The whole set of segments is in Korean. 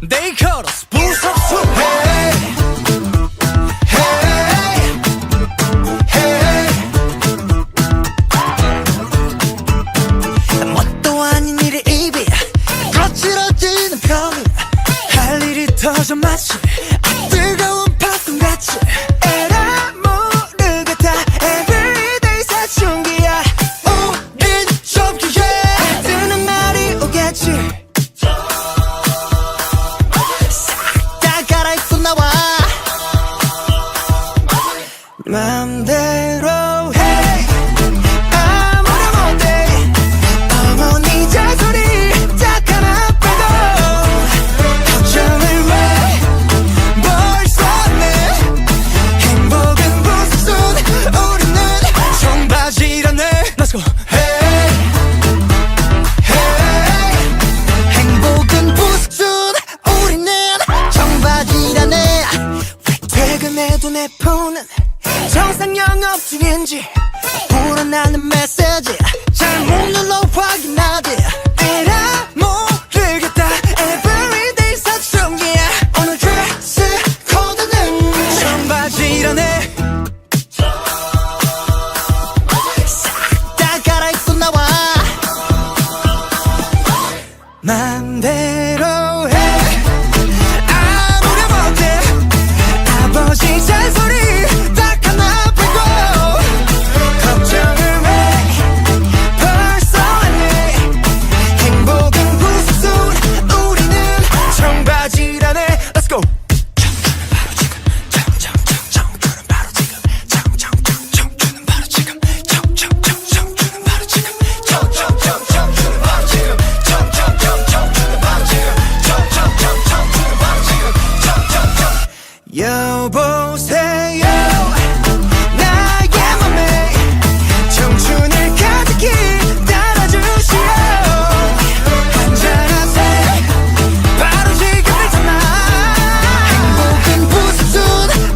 They call us Boots of Super. 맘대로 해. 아무나 못해. 어머니 자소리 딱 하나 빼고 걱정을 왜 벌써 내? 행복은 무슨 우리는 청바지라네 Let's go. 행복은 무슨 우리는 청바지라네 퇴근해도 내 폰은 섭증인지? 불어나는 메시지. 잘못 눌러 확인 여보세요. 나의 맘에 청춘을 가득히 따라주시오. 한잔하세 바로 지금을 담아. 행복은 부수순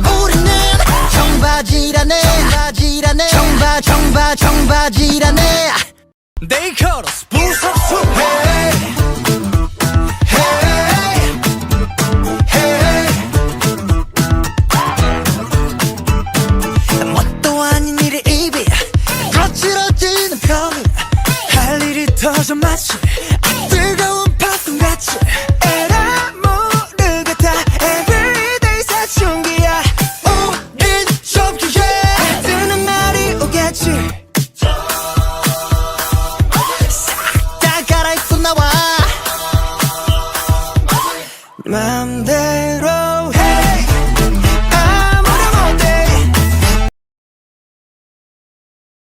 우리는 청바지라네. 청바지라네. 청바 청바 청바지라네. They call 부석수해 마음